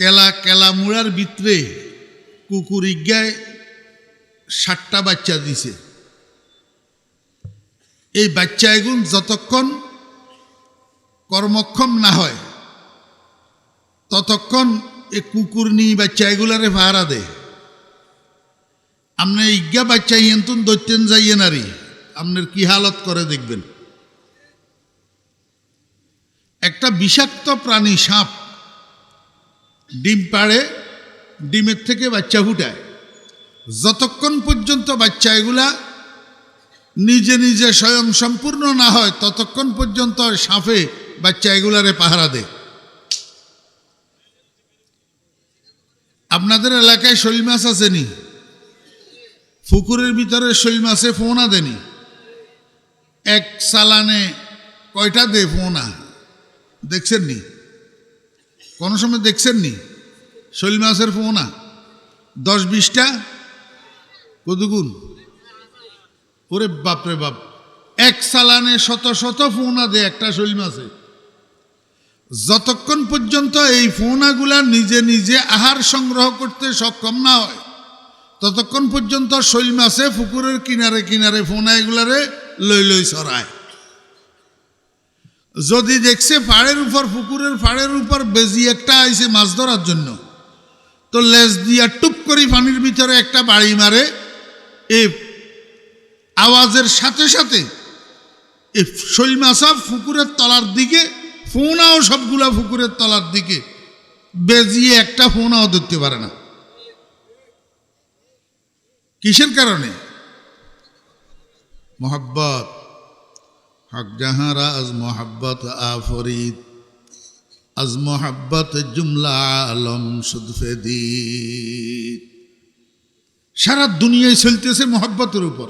কেলা কেলামুড়ার ভিতরে কুকুর ইজ্ঞায় ষাটটা বাচ্চা দিছে। এই বাচ্চা এগুন যতক্ষণ কর্মক্ষম না হয়, ততক্ষণ এই কুকুর নিয়ে বাচ্চা এগুলারে ভাড়া দেয়। আপনি ইজ্ঞা বাচ্চা ইয়েন্তুন দৈত্যেন যাইয়ে নারী আপনার কি হালত করে দেখবেন? একটা বিষাক্ত প্রাণী সাপ ডিম পাড়ে, ডিমের থেকে বাচ্চা ফুটায়। যতক্ষণ পর্যন্ত বাচ্চা এগুলা নিজে নিজে স্বয়ং সম্পূর্ণ না হয়, ততক্ষণ পর্যন্ত সাপে বাচ্চা এগুলারে পাহারা দেয়। আপনাদের এলাকায় শৈল মাছ আসেনি? পুকুরের ভিতরে শৈল মাছে ফোনা দেনি এক সালানে কয়টা দে ফোনা? দেখছেন নি কোনো সময় দেখছেন নি শৈল মাছের ফোনা দশ বিশটা? কতগুণ? ওরে বাপরে বাপ। এক সালানে শত শত ফোনা দে একটা শৈল মাছে যতক্ষণ পর্যন্ত এই ফোনাগুলা নিজে নিজে আহার সংগ্রহ করতে সক্ষম না হয়, ততক্ষণ পর্যন্ত শৈল মাছে পুকুরের কিনারে কিনারে ফোনা এগুলারে লই লই সরায় যদি দেখছে পাড়ের উপর, পুকুরের পাড়ের উপর বেজি একটা আইছে মাছ ধরার জন্য, তো লেজ দিয়া টুপ করে পানির ভিতরে একটা বাড়ি মারে, এ আওয়াজের সাথে সাথে এই শৈল মাছা পুকুরের তলার দিকে, ফোনাও সবগুলা পুকুরের তলার দিকে বেজিয়ে একটা ফোনাও ধরতে পারে না। কিসের কারণে? মোহাব্বত। হক জাহারা আজ মোহাব্বত আফরিদ, আজ মোহাব্বত জুমলা আলম সুদফেদি সারা দুনিয়ায় চলতেছে মোহাব্বতের উপর।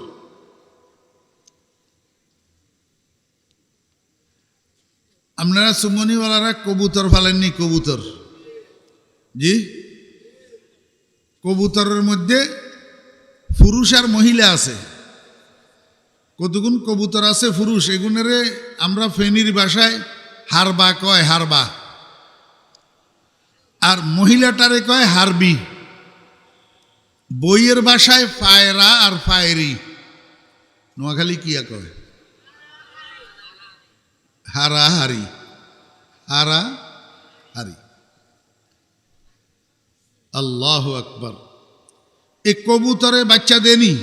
আপনারা সুমনিওয়ালারা কবুতর ফালেননি, কবুতর। জি? কবুতরের মধ্যে পুরুষ আর মহিলা আছে। কতগুণ কবুতর আছে, পুরুষ? এগুনেরে আমরা ফেনির বাসায় হারবা কয়, হারবা। আর মহিলাটারে কয়, হারবি। বইয়ের বাসায় ফায়রা আর ফায়রি। নোয়াখালী কিয়া কয়? হারা হারি হারা হারি আল্লাহ আকবর। এ কবুতরে বাচ্চা দেনি।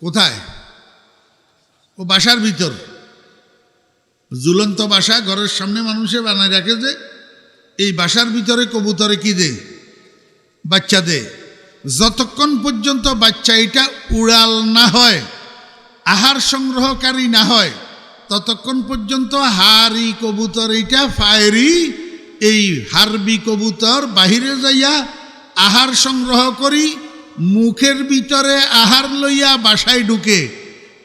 কোথায়? ও বাসার ভিতর। ঝুলন্ত বাসা, ঘরের সামনে মানুষে বানায় রাখে যে, এই বাসার ভিতরে কবুতরে কি দে বাচ্চা দে যতক্ষণ পর্যন্ত বাচ্চা এটা উড়াল না হয়, আহার সংগ্রহকারী না হয়, ততক্ষণ পর্যন্ত হারি কবুতর এইটা ফায়েরি, এই হারবি কবুতর বাহিরে যাইয়া আহার সংগ্রহ করি, মুখের ভিতরে আহার লইয়া বাসায় ঢুকে।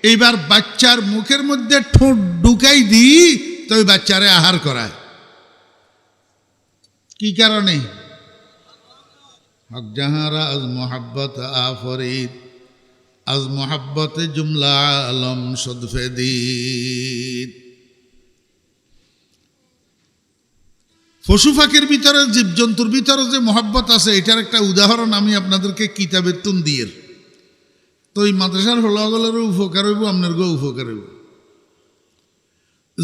এইবার বাচ্চার মুখের মধ্যে ঠোঁট ঢুকাই দিই তো বাচ্চারে আহার করায়। কি কারণে? হক জাহারা আজ মোহাব্বত আফরিদ, আজ মোহাব্বত জুমলা আলম সদফেদিদ পশু পাখির ভিতরে, জীবজন্তুর ভিতরে যে মহাব্বত আছে, এটার একটা উদাহরণ আমি আপনাদেরকে কিতাবের তুন দিয়ে তো এই মাদ্রাসার হলাগলেরও উপকার হইব আপনারকেও উপকার হইব।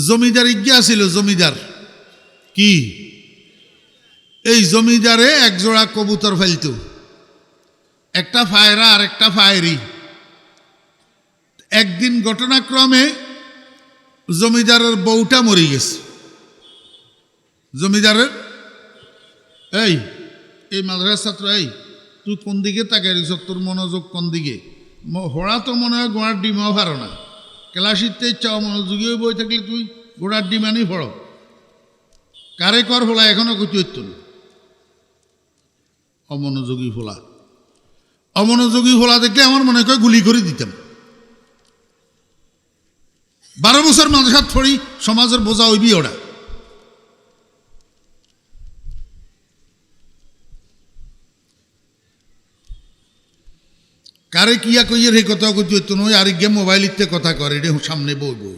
জমিদার ইজ্ঞা ছিল জমিদার। কি? এই জমিদারে এক জোড়া কবুতর ফেলত। একটা ফায়রা আর একটা ফায়রি। একদিন ঘটনাক্রমে জমিদারের বউটা মরে গেছে। জমিদারের, এই এই মাদ্রাসার ছাত্র, এই, তুই কোন দিকে তাকাই তোর মনোযোগ কোন দিকে? হড়া তো মনে হয় গোড়ার ডিমাও ভালো না। ক্লাসিতে চাও মনোযোগীও বই থাকলে তুই গোড়ার ডিমানই পড়ো কারে কর ফোলা এখনও কিছু হইত না অমনোযোগী ফোলা অমনোযোগী ফোলা দেখলে আমার মনে হয় গুলি করে দিতাম। বারো বছর মাদ্রাসাত ফড়ি সমাজের বোঝা হইবি ওরা কারে কিয়া কইয়ের সেই কথা কইতে হইতো নয় আর গিয়ে মোবাইল ইতে কথা করে, রে সামনে বই বই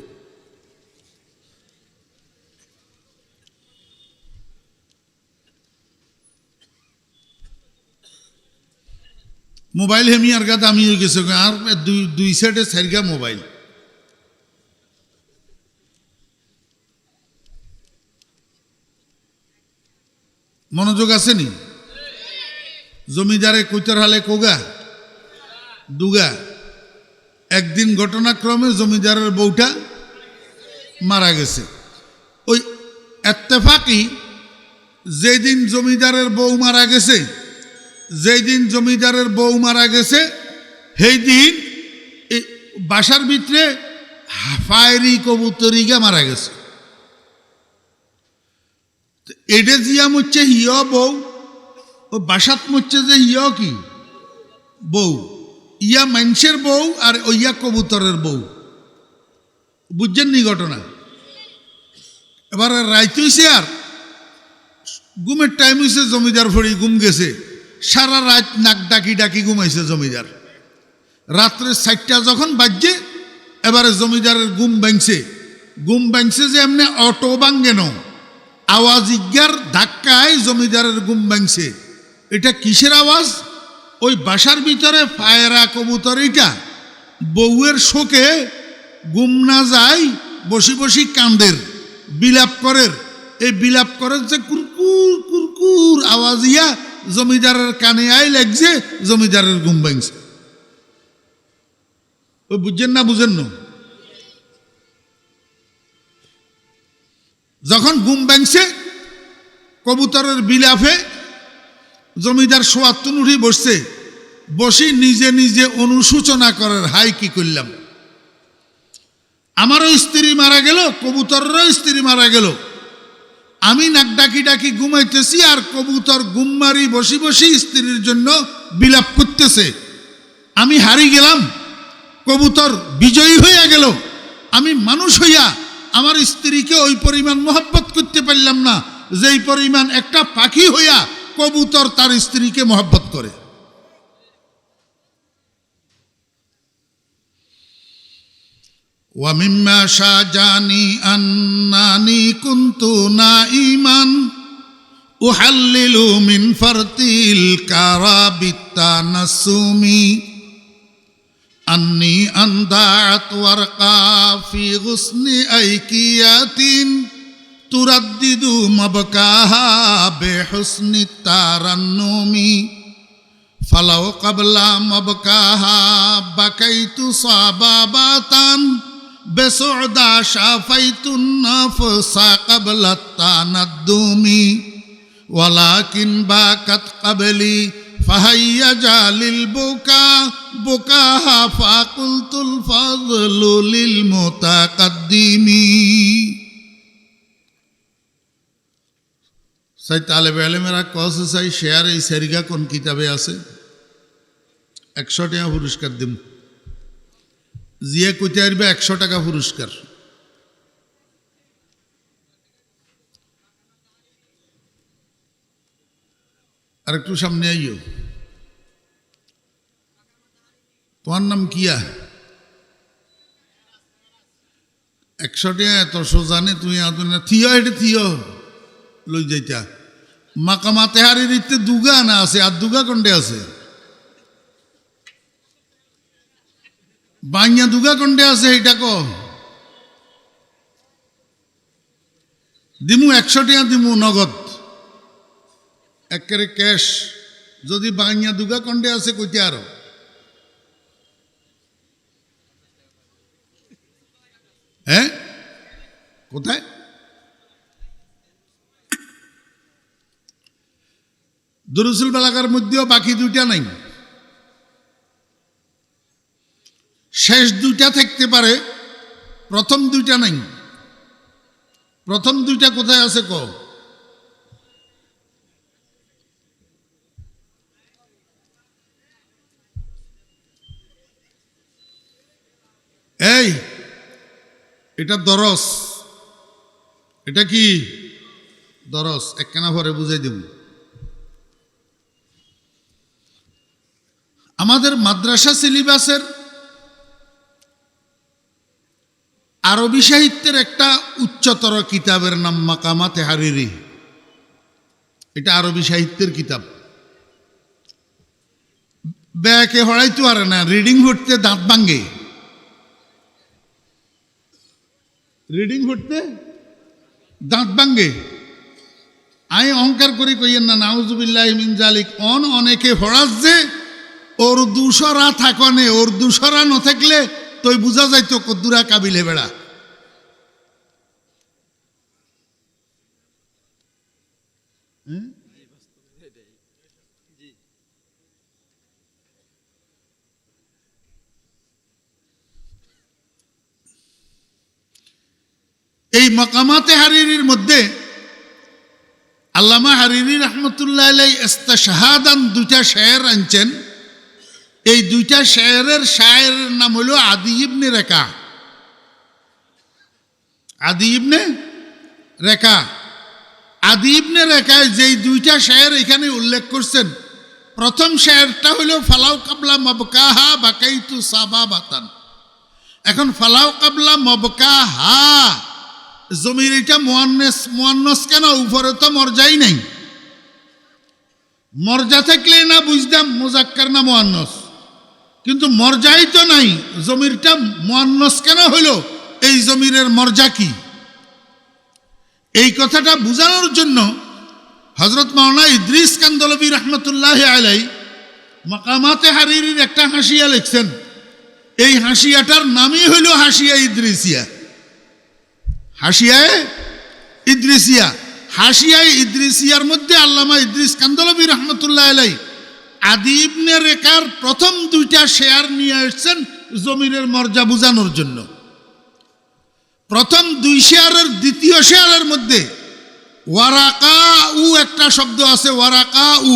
মোবাইল হেমি আর গা আমি হয়ে গেছে আর দুই দুই সাইডে সারগা মোবাইল মনোযোগ আসেনি জমিদারে কইতার হালে কোগা? দুগা, একদিন ঘটনাক্রমে জমিদারের বউটা মারা গেছে। ওই এত্তেফাকি, যেদিন জমিদারের বউ মারা গেছে যেই দিন জমিদারের বউ মারা গেছে, সেই দিন বাসার ভিতরে ফায়ারি কবুতরিগা মারা গেছে। এটা জিয়া মুচ্ছে হিয় বউ, ও বাসাত মুচ্ছে যে হিয় কি? বউ। ইয়া মানুষের বউ আর ওইয়া কবুতরের বউ। বুঝছেন নি ঘটনা? এবার রাইত হইছে আর ঘুমের টাইম হয়েছে জমিদার ফড়ি ঘুম গেছে। সারা রাত নাক ডাকি ডাকি ঘুমাইছে জমিদার। রাত্রে চারটা যখন বাজছে, এবারে জমিদারের গুম ভাঙছে। গুম ভাঙছে যে এমনি অটো ভাঙ্গে ন। আওয়াজ ইজ্ঞার ধাক্কায় জমিদারের গুম ভাঙছে। এটা কিসের আওয়াজ? ওই বাসার ভিতরে পায়রা কবুতর এটা বউয়ের শোকে ঘুম না যায়, বসি বসি কান্দের বিলাপ করের। এই বিলাপ করের যে কুরকুর কুরকুর আওয়াজ ইয়া জমিদারের কানে আই লাগছে, জমিদারের গুম ভাঙছে। ওই বুঝছেন না বুঝেন না? যখন গুম ভাঙছে, কবুতরের বিলাফে জমিদার সোয়াত্তন উঠি বসছে। বসি নিজে নিজে অনুসূচনা করার হাই কি করলাম? আমারও স্ত্রী মারা গেল, কবুতরেরও স্ত্রী মারা গেল। আমি নাক ডাকি ডাকি ঘুমাইতেছি আর কবুতর গুম মারি বসি বসি স্ত্রীর জন্য বিলাপ করতেছে। আমি হারি গেলাম, কবুতর বিজয়ী হইয়া গেল। আমি মানুষ হইয়া আমার স্ত্রীকে ওই পরিমাণ মহব্বত করতে পারলাম না। যেই পরিমাণ একটা পাখি হইয়া কবুতর তার স্ত্রীকে মহব্বত করে। ওয়ামিম্মা শাহজানি আন্নানি কুন্তু না ইমান উহাল্লিলু মিন ফারতিল কারাবিত্তা নাসুমি আন্নি আন্দাত ওয়ারকা ফি গুসনি আইকিয়াতিন। তুরাদ্দিদু মবকাহা বেহসনি তারান্নমি। ফালাও কাবলা মবকাহা বাকাইতু সাবাবাতান। বেসুদা শাফাইতুন নাফসা কাবলা তানাদ্দুমি। ওয়ালাকিন বাকাত কাবলি ফাহাইয়া জালিল বোকা। বোকাহা ফাকুলতুল ফাজলুলিল মোতাকাদ্দিমি। সাই তালেবে আলেমেরা কস চাই শেয়ার এই সেরিগা কোন কিতাবে আছে? একশো টাকা পুরস্কার দিম। জিয়ে কইতে আসবে একশো টাকা পুরস্কার। আর একটু সামনে আইও। তোমার নাম কিয়া? একশো টাকা এত সোজানে তুমি আদনে থিয় এটা থিয়। লই যাইতা মাকামা তেহারি দিতে দুগা না আছে আর দুগা কন্ডে আছে। বাঙিয়া দুগা কন্ডে আছে এটা ক। দিমু একশো টাকা দিমু নগদ। একেবারে ক্যাশ যদি বাঙিয়া দুগা কন্ডে আছে, কইতে আরও হ্যাঁ কোথায় দরুসুল বালাকার মধ্যেও বাকি দুইটা নাই। শেষ দুইটা থাকতে পারে, প্রথম দুইটা নাই। প্রথম দুইটা কোথায় আছে ক? এই, এটা দরস। এটা কি? দরস, একখানা ভরে বুঝাই দেব। আমাদের মাদ্রাসা সিলেবাসের আরবি সাহিত্যের একটা উচ্চতর কিতাবের নাম মাকামাতে হারিরি। এটা আরবি সাহিত্যের কিতাব। ব্যাকে হড়াইতে পারে না, রিডিং ফুটতে দাঁত ভাঙ্গে। রিডিং ফুটতে দাঁত ভাঙ্গে। আমি অহংকার করি কইয়েন না, নাউজুবিল্লাহ মিন জালিক। অন অনেকে যে ওর দুশরা থাকনে, ওর দুসরা ন থাকলে তুই বুঝা যাইতো কদ্দুরা কাবিলে বেড়া। এই মকামাতে হারিরির মধ্যে আল্লামা হারিরি রহমতুল্লাহ আলাই শাহাদান দুইটা শের আনছেন। এই দুইটা শেরের শায়ের নাম হলো আদি ইবনে রেখা আদি ইবনে রেখা আদি ইবনে রেখায় যেই দুইটা শের এখানে উল্লেখ করছেন, প্রথম শেরটা হলো, ফালাউ কাবলা মবকাহা বাকাইতু সাবা বাতান এখন, ফালাউ কাবলা মবকাহা। জমির এটা মোয়ান্নেস, মোয়ান্নস কেন? উপরে তো মর্যাই নাই। মর্যা থাকলে না বুঝতাম, মোজাক্কার না মোয়ান্নস। কিন্তু মর্যাই তো নাই। জমিরটা মোয়ান্নস কেন হইল? এই জমিরের মর্যা কি? এই কথাটা বোঝানোর জন্য হজরত মাওলানা ইদ্রিস কান্দলবী রহমতুল্লাহ আলাই মকামাতে হারিরির একটা হাসিয়া লিখছেন। এই হাসিয়াটার নামই হইল হাসিয়া ইদ্রিসিয়া। হাসিয়ায় ইদ্রিসিয়া। হাসিয়ায় ইদ্রিসিয়ার মধ্যে আল্লামা ইদ্রিস কান্দলবী রহমতুল্লাহ আলাই আদি ইবনে রেখার প্রথম দুইটা শেয়ার নিয়ে এসছেন জমিনের মর্যা বোঝানোর জন্য। প্রথম দুই শেয়ারের দ্বিতীয় শেয়ারের মধ্যে ওয়ারাকা উ একটা শব্দ আছে ওয়ারাকা উ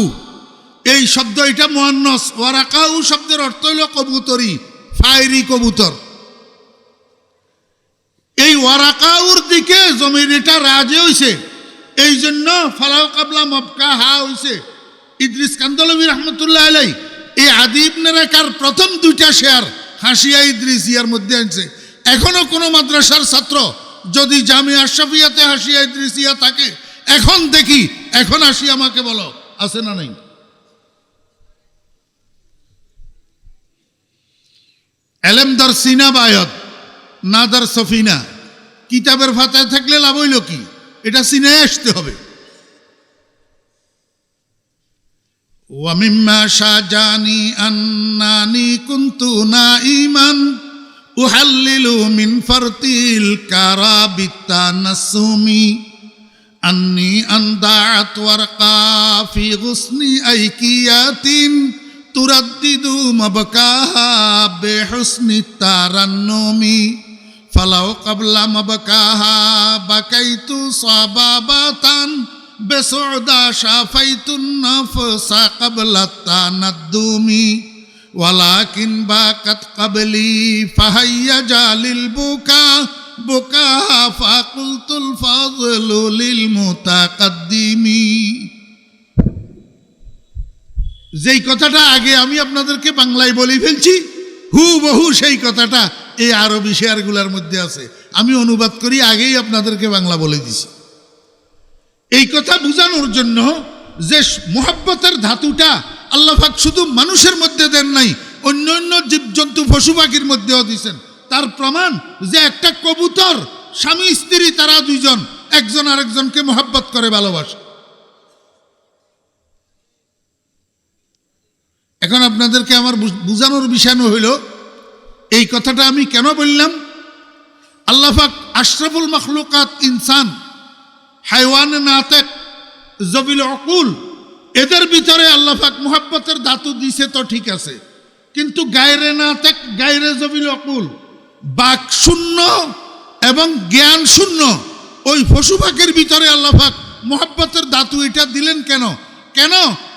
এই শব্দ এটা মোহান্নস ওয়ারাকা উ শব্দের অর্থ হইল কবুতরি ফায়রি কবুতর। এই ওয়ারাকাউর দিকে জমির এটা রাজে হইছে। এই জন্য ফালাউ কাবলা মবকা হা হইছে। ইদ্রিস কান্দলবী রহমতুল্লাহ আলাই এই আদিব নেরাকার প্রথম দুইটা শেয়ার হাসিয়া ইদ্রিস ইয়ার মধ্যে আনছে। এখনও কোনো মাদ্রাসার ছাত্র যদি জামিয়া আশরাফিয়াতে হাসিয়া ইদ্রিসিয়া থাকে, এখন দেখি, এখন আসি আমাকে বলো, আছে না নাই? এলেমদার সিনা বায়ত নাদার সফিনা। কিতাবের ফাতায় থাকলে লাভ হইল কি? এটা সিনায় আসতে হবে। ওয়ামিম্মা শাহজানি আন্নানি কুন্তু না ইমান উহাল্লিলু মিন ফারতিল কারাবিতা নাসুমি আন্নি আন্দাত ওয়ারকা ফি গুসনি আইকিয়াতিন তুরাদ্দিদু মাবকাহা বেহুসনি তারান্নুমি ফালাও কাবলা মাবকাহা বাকাইতু সাবাবাতান বেসুদা শাফাইতুন নাফসা কাবলা তানাদ্দুমি ফাহাইয়া জালিল বুকা বুকা ফাকুলতুল ফাযলু লিল যেই কথাটা আগে আমি আপনাদেরকে বাংলায় বলে ফেলছি হু বহু সেই কথাটা এই আরবি শেয়ারগুলোর মধ্যে আছে। আমি অনুবাদ করি, আগেই আপনাদেরকে বাংলা বলে দিছি। এই কথা বোঝানোর জন্য যে মোহাব্বতের ধাতুটা আল্লাহাক শুধু মানুষের মধ্যে দেন নাই, অন্য অন্য জীবজন্তু পশু পাখির মধ্যেও দিছেন। তার প্রমাণ যে একটা কবুতর, স্বামী, স্ত্রী, তারা দুইজন, একজন আরেকজনকে মোহাব্বত করে, ভালোবাসে। এখন আপনাদেরকে আমার বুঝানোর বিষয় হইল এই কথাটা আমি কেন বললাম? আল্লাহাক আশরাফুল মখলুকাত ইনসান হাইওয়ান নাতেক জবিল অকুল। এদের ভিতরে আল্লাহাক মোহাব্বতের ধাতু দিছে তো ঠিক আছে। কিন্তু গায়রে নাতেক গায়রে জবিল অকুল, বাক শূন্য এবং জ্ঞান শূন্য, ওই পশু পাখির ভিতরে আল্লাহাক মোহাব্বতের ধাতু এটা দিলেন কেন? কেন?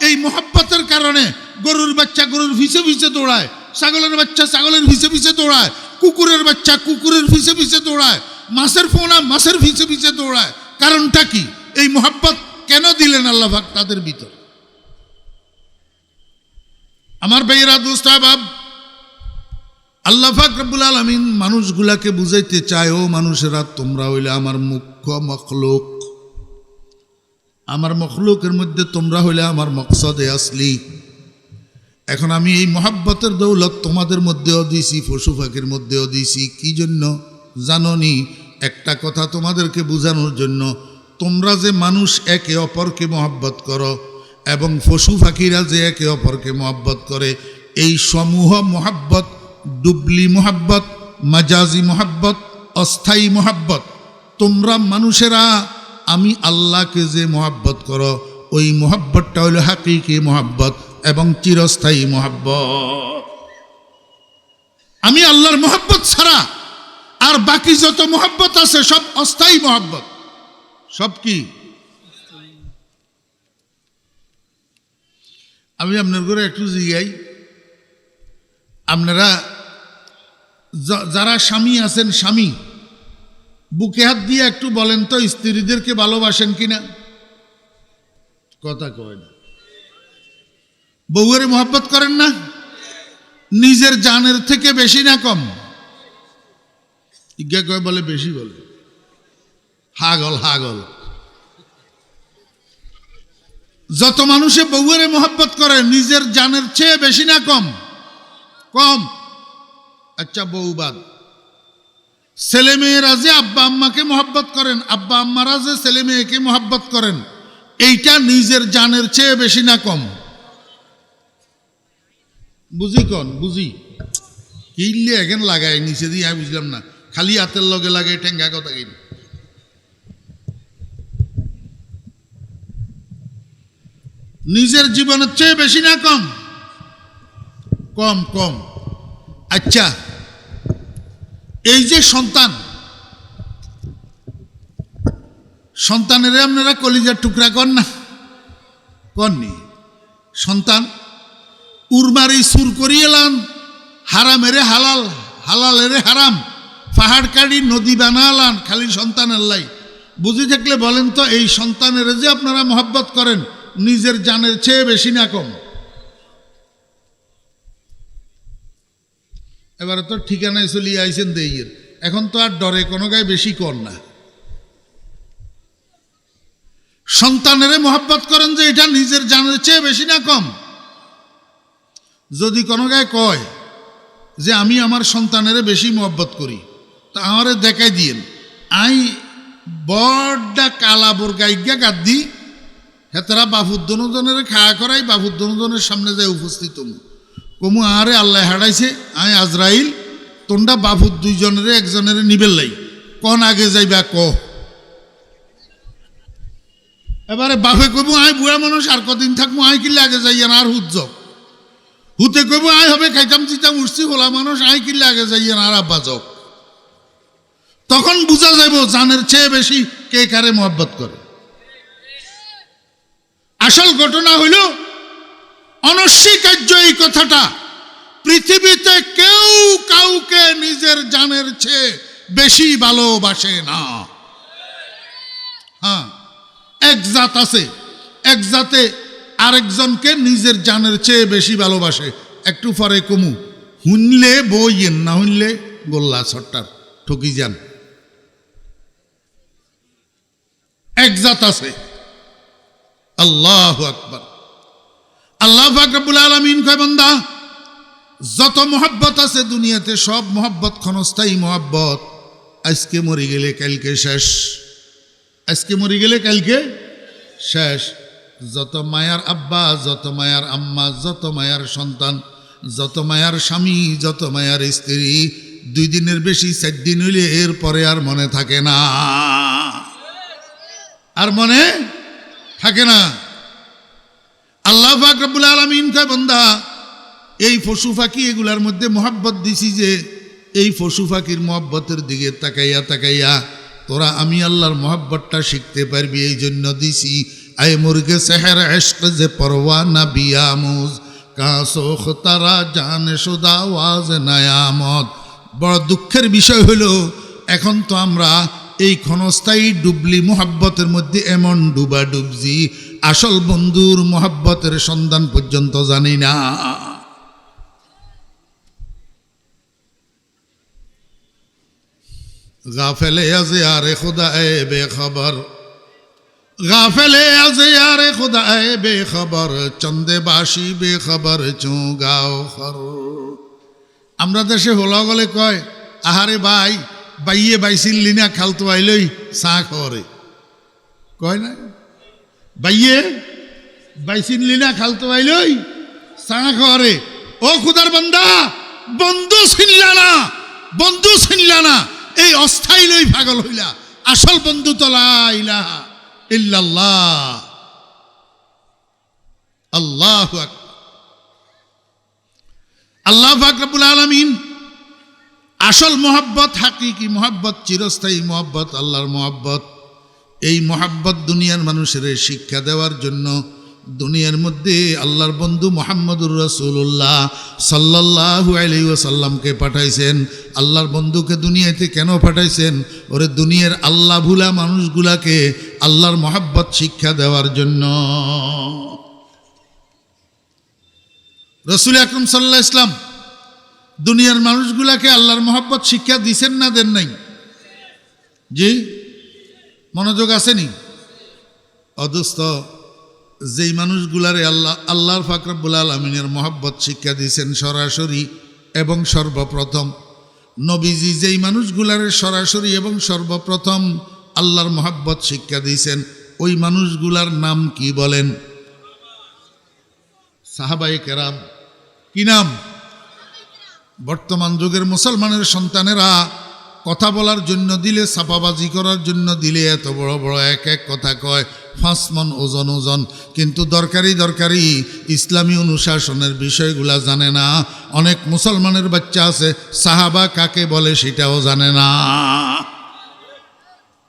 এই মোহাব্বতের কারণে গরুর বাচ্চা গরুর ভিসে ফিসে দৌড়ায়, ছাগলের বাচ্চা ছাগলের ভিসে ফিসে দৌড়ায়, কুকুরের বাচ্চা কুকুরের ভিসে ফিসে দৌড়ায়, মাছের ফোনা মাছের ফিসে ফিসে দৌড়ায় কারণটা কি? এই মোহাব্বত কেন দিলেন আল্লাহাক তাদের ভিতর? আমার ভাইয়েরা, দোস্ত বাব আল্লাহ রব্বুল আলমিন মানুষগুলাকে বুঝাইতে চায়, ও মানুষেরা, তোমরা হইলে আমার মুখ্য মখলুক। আমার মখলুকের মধ্যে তোমরা হইলে আমার মকসদে আসলি। এখন আমি এই মহাব্বতের দৌলত তোমাদের মধ্যেও দিছি পশু পাখির মধ্যেও দিছি। কি জন্য? জাননি? একটা কথা তোমাদেরকে বোঝানোর জন্য, তোমরা যে মানুষ একে অপরকে মহাব্বত করো এবং পশু পাখিরা যে একে অপরকে মহাব্বত করে, এই সমূহ মহাব্বত, ডুবলি মহাব্বত, মাজাজি মহাব্বত, অস্থায়ী মহাব্বত, তোমরা মানুষেরা, আমি আল্লাহকে যে মহাব্বত করো, ওই মহাব্বতটা হলো হাকিকি মহাব্বত এবং চিরস্থায়ী মহাব্বত। আমি আল্লাহর মহাব্বত ছাড়া আর বাকি যত মহাব্বত আছে, সব অস্থায়ী মহাব্বত। সব কি? আমি আপনার ঘরে একটু জিগাই। আপনারা যারা স্বামী আছেন, স্বামী, বুকে হাত দিয়ে একটু বলেন তো, স্ত্রীদেরকে ভালোবাসেন কিনা? কথা কয় না। বউয়ের মোহাব্বত করেন না? নিজের জানের থেকে বেশি না কম? ইজ্ঞা কয় বলে, বেশি বলে। হাগল হাগল। যত মানুষে বউয়ের মোহাব্বত করে, নিজের জানের চেয়ে বেশি না কম? কম। আচ্ছা বউবাদ ছেলে মেয়েরা যে আব্বা আম্মাকে মহাব্বত করেন, আব্বা আম্মারা যে ছেলে মেয়েকে মহাব্বত করেন, এইটা নিজের জানের চেয়ে বেশি না কম? বুঝি কন, বুঝি? কিনলে এখন লাগাই নিচে দিয়ে আমি বুঝলাম না। খালি হাতের লগে লাগে, ঠেঙ্গা কথা কিনি। নিজের জীবনের চেয়ে বেশি না কম? কম কম। আচ্ছা এই যে সন্তান, সন্তানের আপনারা কলিজার টুকরা কর না? কননি। সন্তান, উরমারি সুর করিয়েলাম হারামেরে হালাল, হালালেরে হারাম। পাহাড় কাড়ি নদী বানালান খালি সন্তানের লাই। বুঝে থাকলে বলেন তো, এই সন্তানের যে আপনারা মহব্বত করেন, নিজের জানের চেয়ে বেশি না কম। এবারে তো ঠিকানায় চলিয়ে আইছেন দেইয়ের। এখন তো আর ডরে কোনো গায়ে বেশি কর না। সন্তানেরে মহাব্বত করেন যে এটা নিজের জানের চেয়ে বেশি না কম। যদি কোনো গায়ে কয় যে আমি আমার সন্তানেরে বেশি মহব্বত করি তা আমারে দেখাই দিয়েন। আই বড্ডা কালা বোরগা ইজ্ঞা গাদ দি হেতারা বাবুদ্দনজনের খায়া করাই বাবুদ্দনজনের সামনে যায় উপস্থিত হমু। কমু আরে আল্লাহ হারাইছে আয় আজরাইল, তোমরা বাবুর দুইজনের, একজনের নিবেল লাই। কন আগে যাইবা ক। এবারে বাপে কইব আয় বুড়া মানুষ, আর কদিন থাকব আয় কিল্লে আগে যাইয়া না, আর হুজ্জ হুতে কইব আয় হবে, খাইতাম চিতাম উঠছি, হোলা মানুষ আয় কিল্লে আগে যাইয়া না, আর আব্বা যাও। তখন বোঝা যাইব জানের চেয়ে বেশি কে কারে মহব্বত করে। আসল ঘটনা হইল, অনস্বীকার্য এই কথাটা, পৃথিবীতে কেউ কাউকে নিজের জানের চেয়ে বেশি ভালোবাসে না। হ্যাঁ এক জাত আছে, এক জাতে আরেকজনকে নিজের জানের চেয়ে বেশি ভালোবাসে। একটু পরে কমু, হুনলে বইয়েন, না হুনলে গোল্লা ছট্টার ঠকি যান। এক জাত আছে। আল্লাহ আকবার। আল্লাহ ফাকরাবুল আলমিন কয়, বান্দা, যত মহাব্বত আছে দুনিয়াতে, সব মহাব্বত ক্ষণস্থায়ী মহাব্বত। আজকে মরে গেলে, কালকে শেষ। আজকে মরে গেলে, কালকে শেষ। যত মায়ার আব্বা, যত মায়ার আম্মা, যত মায়ার সন্তান, যত মায়ার স্বামী, যত মায়ার স্ত্রী, দুই দিনের বেশি, চার দিন হইলে এর পরে আর মনে থাকে না। আর মনে থাকে না। আল্লাহ ফাকরাবুল আলমিন কয় বন্ধা এই পশু পাখি এগুলার মধ্যে মহাব্বত দিছি যে, এই পশু পাখির মোহাব্বতের দিকে তাকাইয়া তাকাইয়া তোরা আমি আল্লাহর মহাব্বতটা শিখতে পারবি, এই জন্য দিছি, আয় মুরগে সেহের এশক যে পরওয়ানা বিয়ামুজ কাসোখ তারা জানে সুদা ওয়াজ নায়ামত বড় দুঃখের বিষয় হলো, এখন তো আমরা এই ক্ষণস্থায়ী ডুবলি মোহাব্বতের মধ্যে এমন ডুবা ডুবজি আসল বন্ধুর মোহাব্বতের সন্ধান পর্যন্ত জানি না। গাফেলে আজে আরে খুদা এ বেখবর, গাফেলে আজে আরে খুদায় বেখবর, চন্দে বাসি বেখবর চুগাও খর। আমরা দেশে হলা গলে কয়, আহারে ভাই বাইয়ে বাইছিলি লিনা খালতো আইলই চা খরে কয় না? বাইয়ে বাইছিলি না খালতো আইলই চা খরে ও খুদার বান্দা, বন্ধু ছিনলা না, বন্ধু ছিনলা না, এই অস্থায়ী লই পাগল হইলা, আসল বন্ধু তো লা ইলাহা ইল্লাল্লাহ। আল্লাহু আল্লাহ ফাকরাবুল আলমিন আসল মোহাব্বত হাকিকি মোহাব্বত, চিরস্থায়ী মোহাব্বত, আল্লাহর মোহাব্বত। এই মোহাব্বত দুনিয়ার মানুষের শিক্ষা দেওয়ার জন্য দুনিয়ার মধ্যে আল্লাহর বন্ধু মোহাম্মদুর রসুল্লাহ সাল্লাহু আলি ওসাল্লামকে পাঠাইছেন। আল্লাহর বন্ধুকে দুনিয়াতে কেন পাঠাইছেন? ওরে দুনিয়ার আল্লাহ ভুলা মানুষগুলাকে আল্লাহর মোহাব্বত শিক্ষা দেওয়ার জন্য। রসুল আকরম সাল্লাহ ইসলাম দুনিয়ার মানুষগুলাকে আল্লাহর মোহাব্বত, শিক্ষা দিছেন না দেন নাই? জি? মনোযোগ আসেনি অদস্ত যেই মানুষগুলারে আল্লাহ, আল্লাহর ফাকরাবুল আলমিনের মহব্বত, শিক্ষা দিয়েছেন সরাসরি এবং সর্বপ্রথম। নবীজি যেই মানুষগুলারে সরাসরি এবং সর্বপ্রথম আল্লাহর মহব্বত, শিক্ষা দিয়েছেন ওই মানুষগুলার নাম কি বলেন? সাহাবাই কেরাম, কি নাম? বর্তমান যুগের মুসলমানের সন্তানেরা কথা বলার জন্য দিলে, ছাপাবাজি করার জন্য দিলে এত বড় বড় এক এক কথা কয় পাঁচ মন ওজন ওজন। কিন্তু দরকারি দরকারি ইসলামী অনুশাসনের বিষয়গুলা জানে না। অনেক মুসলমানের বাচ্চা আছে, সাহাবা কাকে বলে সেটাও জানে না।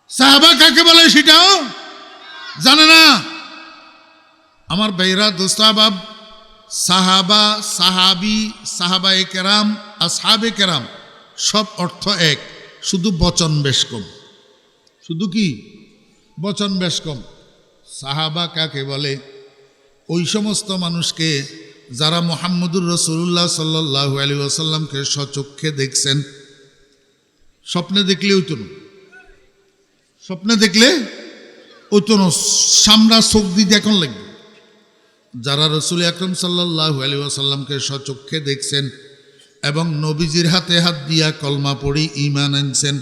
সাহাবা কাকে বলে সেটাও জানে না। আমার বেহরা দোস্তাবাব সাহাবা সাহাবি সাহাবা এ কেরাম আসহাবে কেরাম সব অর্থ এক। শুধু বচন বেশ কম। শুধু কি? বচন বেশ কম। সাহাবা কাকে বলে? ওই সমস্ত মানুষকে যারা মোহাম্মদুর রসুল্লাহ সাল্লাহ আলী আসাল্লামকে সচক্ষে দেখছেন স্বপ্নে দেখলে তো স্বপ্নে দেখলে ওই তো না, সামরা চোখ দিতে এখন লাগবে। যারা রসুল আকরম সাল্লাহ আলী আসাল্লামকে সচক্ষে দেখছেন এবং নবীজির হাতে হাত দিয়া কলমা পড়ি ইমান আনছেন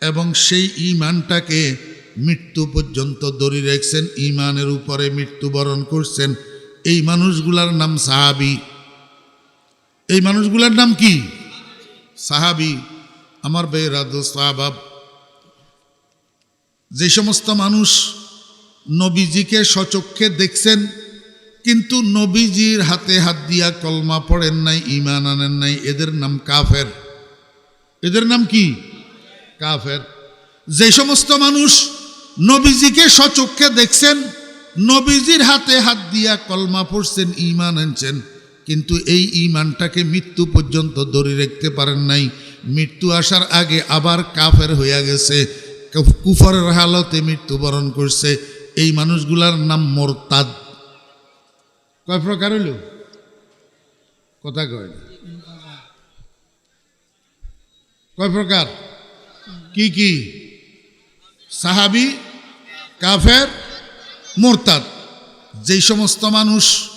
এবং সেই ইমানটাকে মৃত্যু পর্যন্ত দড়ি রেখছেন ইমানের উপরে মৃত্যুবরণ করছেন, এই মানুষগুলার নাম সাহাবি। এই মানুষগুলার নাম কি? সাহাবি। আমার বেরাদ সাহাবাব যে সমস্ত মানুষ নবীজিকে সচক্ষে দেখছেন কিন্তু নবীজির হাতে হাত দিয়া কলমা পড়েন নাই ইমান আনেন নাই, এদের নাম কাফের। এদের নাম কি? কাফের। যে সমস্ত মানুষ নবীজিকে সচক্ষে দেখছেন, নবীজির হাতে হাত দিয়া কলমা পড়ছেন ইমান আনছেন, কিন্তু এই ইমানটাকে মৃত্যু পর্যন্ত ধরে রাখতে পারেন নাই। মৃত্যু আসার আগে আবার কাফের হইয়া গেছে কুফরের হালতে মৃত্যুবরণ করছে। এই মানুষগুলার নাম মোরতাদ। কয় প্রকার হইল? কথা কয় কয় প্রকার? কি কি? সাহাবি, কাফের, মোরতাদ। যেই সমস্ত মানুষ